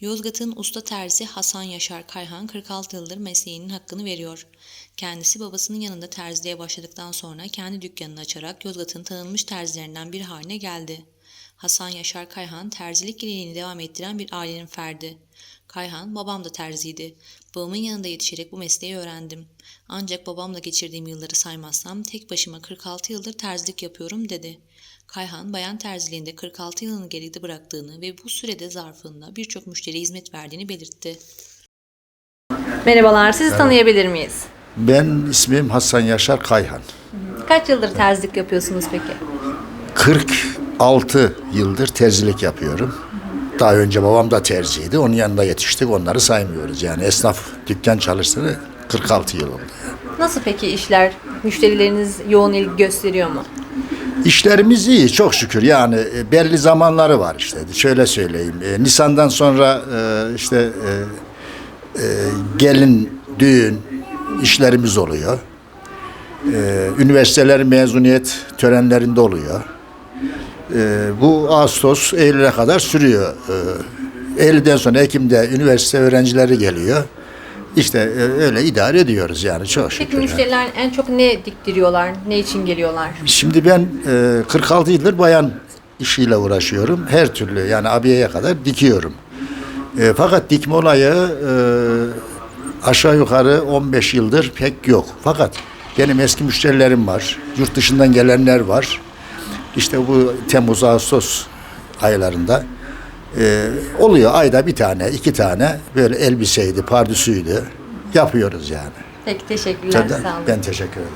Yozgat'ın usta terzisi Hasan Yaşar Kayhan 46 yıldır mesleğinin hakkını veriyor. Kendisi babasının yanında terziliğe başladıktan sonra kendi dükkanını açarak Yozgat'ın tanınmış terzilerinden bir haline geldi. Hasan Yaşar Kayhan terzilik geleneğini devam ettiren bir ailenin ferdi. Kayhan, babam da terziydi. Babamın yanında yetişerek bu mesleği öğrendim. Ancak babamla geçirdiğim yılları saymazsam tek başıma 46 yıldır terzilik yapıyorum dedi. Kayhan, bayan terziliğinde 46 yılını geride bıraktığını ve bu sürede zarfında birçok müşteriye hizmet verdiğini belirtti. Merhabalar, sizi tanıyabilir miyiz? Ben ismim Hasan Yaşar Kayhan. Kaç yıldır terzilik yapıyorsunuz peki? 46 yıldır terzilik yapıyorum. Daha önce babam da terziydi. Onun yanında yetiştik. Onları saymıyoruz. Yani esnaf dükkan çalıştığını 46 yıl oldu. Nasıl peki işler? Müşterileriniz yoğun ilgi gösteriyor mu? İşlerimiz iyi çok şükür. Yani e, belli zamanları var işte. Şöyle söyleyeyim. E, Nisan'dan sonra e, işte e, e, gelin, düğün işlerimiz oluyor. E, üniversitelerin mezuniyet törenlerinde oluyor. E, bu Ağustos, Eylül'e kadar sürüyor. E, Eylül'den sonra Ekim'de üniversite öğrencileri geliyor. İşte e, öyle idare ediyoruz yani çok şükür. Peki müşteriler en çok ne diktiriyorlar? Ne için geliyorlar? Şimdi ben e, 46 yıldır bayan işiyle uğraşıyorum. Her türlü yani abiyeye kadar dikiyorum. E, fakat dikme olayı e, aşağı yukarı 15 yıldır pek yok. Fakat benim eski müşterilerim var. Yurt dışından gelenler var. İşte bu Temmuz, Ağustos aylarında e, oluyor ayda bir tane, iki tane böyle elbiseydi, pardüsüydü yapıyoruz yani. Peki teşekkürler, Ben, sağ olun. ben teşekkür ederim.